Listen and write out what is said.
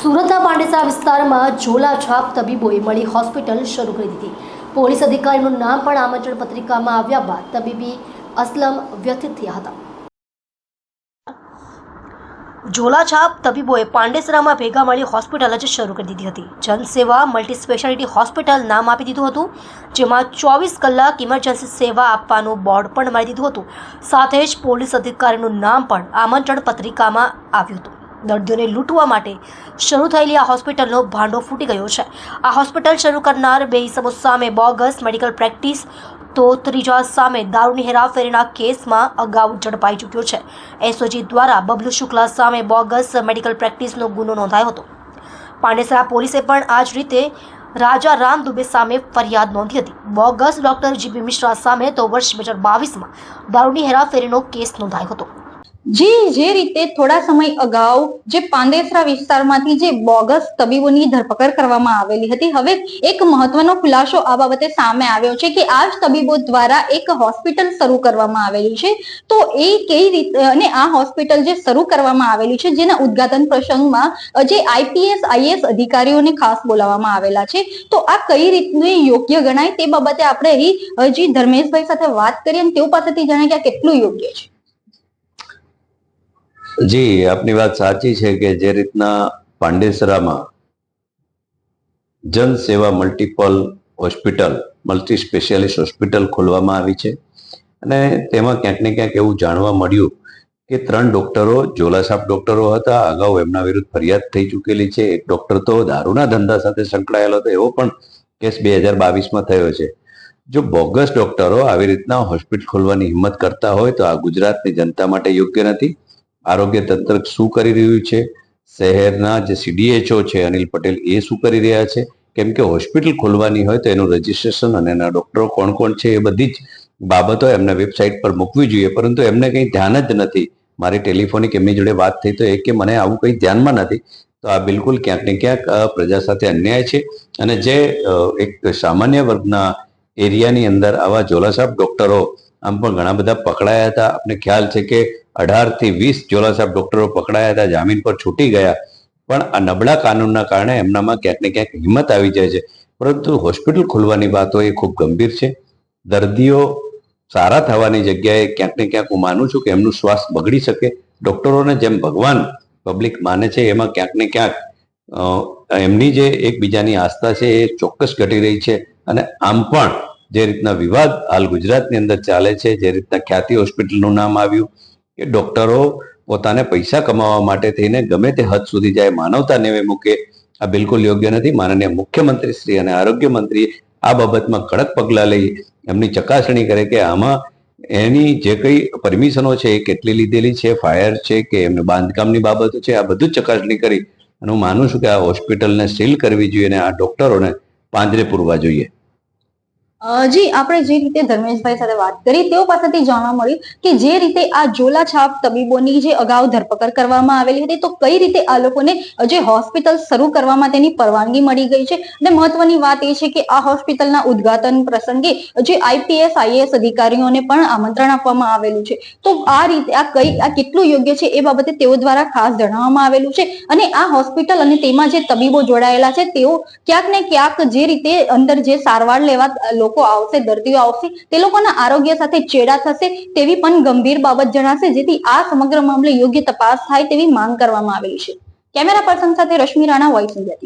સુરતના પાંડેસરા વિસ્તારમાં ઝોલા છાપ તબીબોએ મળી હોસ્પિટલ શરૂ કરી દીધી. પોલીસ અધિકારીનું નામ પણ આમંત્રણ પત્રિકામાં આવ્યા બાદ તબીબી અસલમ વ્યથિત થયા હતા. ઝોલાછાપ તબીબોએ પાંડેસરામાં ભેગા મળી હોસ્પિટલ જ શરૂ કરી દીધી હતી. જનસેવા મલ્ટી સ્પેશિયાલિટી હોસ્પિટલ નામ આપી દીધું હતું, જેમાં ચોવીસ કલાક ઇમરજન્સી સેવા આપવાનું બોર્ડ પણ મારી દીધું હતું. સાથે જ પોલીસ અધિકારીનું નામ પણ આમંત્રણ પત્રિકામાં આવ્યું હતું. દર્દીઓને લૂંટવા માટે શરૂ થયેલી આ હોસ્પિટલનો ભાંડો ફૂટી ગયો છે. આ હોસ્પિટલ શરૂ કરનાર બે ઇસમો સામે બોગસ મેડિકલ પ્રેક્ટિસ, તો ત્રીજા સામે દારૂની હેરાફેરીના કેસમાં અગાઉ ઝડપાઈ ચૂક્યો છે. એસઓજી દ્વારા બબલુ શુક્લા સામે બોગસ મેડિકલ પ્રેક્ટિસનો ગુનો નોંધાયો હતો. પાંડેસરા પોલીસે પણ આ જ રીતે રાજા રામ દુબે સામે ફરિયાદ નોંધી હતી. બોગસ ડોક્ટર જીપી મિશ્રા સામે તો વર્ષ બે હજાર બાવીસમાં દારૂની હેરાફેરીનો કેસ નોંધાયો હતો. જી, જે રીતે થોડા સમય અગાઉ જે પાંદેસરા વિસ્તારમાંથી જે બોગસ તબીબોની ધરપકડ કરવામાં આવેલી હતી, હવે એક મહત્વનો ખુલાસો આ બાબતે સામે આવ્યો છે કે આ જ તબીબો દ્વારા એક હોસ્પિટલ શરૂ કરવામાં આવેલી છે. તો એ કઈ રીતે, અને આ હોસ્પિટલ જે શરૂ કરવામાં આવેલી છે, જેના ઉદ્ઘાટન પ્રસંગમાં જે આઈપીએસ આઈએસ અધિકારીઓને ખાસ બોલાવવામાં આવેલા છે. તો આ કઈ રીતનું યોગ્ય ગણાય તે બાબતે આપણે હજી ધર્મેશભાઈ સાથે વાત કરીએ અને તેઓ પાસેથી જાણે કે આ કેટલું યોગ્ય છે. જી, આપની વાત સાચી છે કે જે રીતના પાંડેસરામાં Jan Seva multiple hospital, multi specialist hospital ખોલવામાં આવી છે અને તેમાં ક્યાંક ને ક્યાંક એવું જાણવા મળ્યું કે ત્રણ ડોક્ટરો, જોલાસાપ ડોક્ટરો હતા, અગાઉ એમના વિરુદ્ધ ફરિયાદ થઈ ચૂકેલી છે. એક ડોક્ટર તો દારૂના ધંધા સાથે સંકળાયેલો હતો, એવો પણ કેસ બે હજાર બાવીસમાં થયો છે. જો બોગસ ડોક્ટરો આવી રીતના હોસ્પિટલ ખોલવાની હિંમત કરતા હોય તો આ ગુજરાતની જનતા માટે યોગ્ય નથી. આરોગ્ય તંત્ર શું કરી રહ્યું છે? શહેરના જે સીડીએચઓ છે, અનિલ પટેલ, એ શું કરી રહ્યા છે? કેમ કે હોસ્પિટલ ખોલવાની હોય તો એનું રજીસ્ટ્રેશન અને એના ડોક્ટરો કોણ કોણ છે એ બધી જ બાબતો એમને વેબસાઇટ પર મૂકવી જોઈએ. પરંતુ એમને કંઈ ધ્યાન જ નથી. મારી ટેલિફોનિક એમની જોડે વાત થઈ તો એ કે મને આવું કંઈ ધ્યાનમાં નથી. તો આ બિલકુલ ક્યાંક ને ક્યાંક પ્રજા સાથે અન્યાય છે. અને જે એક સામાન્ય વર્ગના એરિયાની અંદર આવા જોલાસાબ ડોક્ટરો આમ પણ ઘણા બધા પકડાયા હતા. આપણે ખ્યાલ છે કે અઢારથી વીસ સાહેબ ડોક્ટરો પકડાયા હતા, જામીન પર છૂટી ગયા. પણ આ નબળા કાનૂનના કારણે એમનામાં ક્યાંક ને ક્યાંક હિંમત આવી જાય છે. પરંતુ હોસ્પિટલ ખોલવાની વાતો એ ખૂબ ગંભીર છે. દર્દીઓ સારા થવાની જગ્યાએ ક્યાંક ને ક્યાંક હું માનું છું કે એમનું શ્વાસ બગડી શકે. ડોક્ટરોને જેમ ભગવાન પબ્લિક માને છે, એમાં ક્યાંક ને ક્યાંક એમની જે એકબીજાની આસ્થા છે એ ચોક્કસ ઘટી રહી છે. અને આમ પણ જે રીતના વિવાદ હાલ ગુજરાતની અંદર ચાલે છે, જે રીતના ખ્યાતિ હોસ્પિટલનું નામ આવ્યું, કે ડોક્ટરો પોતાને પૈસા કમાવા માટે થઈને ગમે તે હદ સુધી જાય માનવતા નેવે મૂકે, આ બિલકુલ યોગ્ય નથી. માનનીય મુખ્યમંત્રી શ્રી અને આરોગ્ય મંત્રી આ બાબતમાં કડક પગલાં લઈ એમની ચકાસણી કરે કે આમાં એની જે કઈ પરમિશનો છે એ કેટલી લીધેલી છે, ફાયર છે કે એમને બાંધકામની બાબતો છે, આ બધું જ ચકાસણી કરી. અને હું માનું છું કે આ હોસ્પિટલને સીલ કરવી જોઈએ અને આ ડોક્ટરોને પાંજરે પૂરવા જોઈએ. જી, આપણે જે રીતે ધર્મેશભાઈ સાથે વાત કરી, તેઓ પાસેથી જાણવા મળ્યું કે જે રીતે આ ઝોલા છાપ તબીબોની જે અગાઉ ધરપકડ કરવામાં આવેલી હતી, તો કઈ રીતે આ લોકોને જે હોસ્પિટલ શરૂ કરવામાં તેની પરવાનગી મળી ગઈ છે? અને મહત્વની વાત એ છે કે આ હોસ્પિટલના ઉદઘાટન પ્રસંગે જે આઈપીએસ આઈએએસ અધિકારીઓને પણ આમંત્રણ આપવામાં આવેલું છે. તો આ રીતે આ કઈ, આ કેટલું યોગ્ય છે એ બાબતે તેઓ દ્વારા ખાસ જણાવવામાં આવેલું છે. અને આ હોસ્પિટલ અને તેમાં જે તબીબો જોડાયેલા છે, તેઓ ક્યાંક ને ક્યાંક જે રીતે અંદર જે સારવાર લેવા લોકો આવશે, દર્દીઓ આવશે, તે લોકોના આરોગ્ય સાથે ચેડા થશે તેવી પણ ગંભીર બાબત જણાશે, જેથી આ સમગ્ર મામલે યોગ્ય તપાસ થાય તેવી માંગ કરવામાં આવેલી છે. કેમેરા પર્સન સાથે રશ્મિ રાણા, વોઇસ ઇન્ડિયા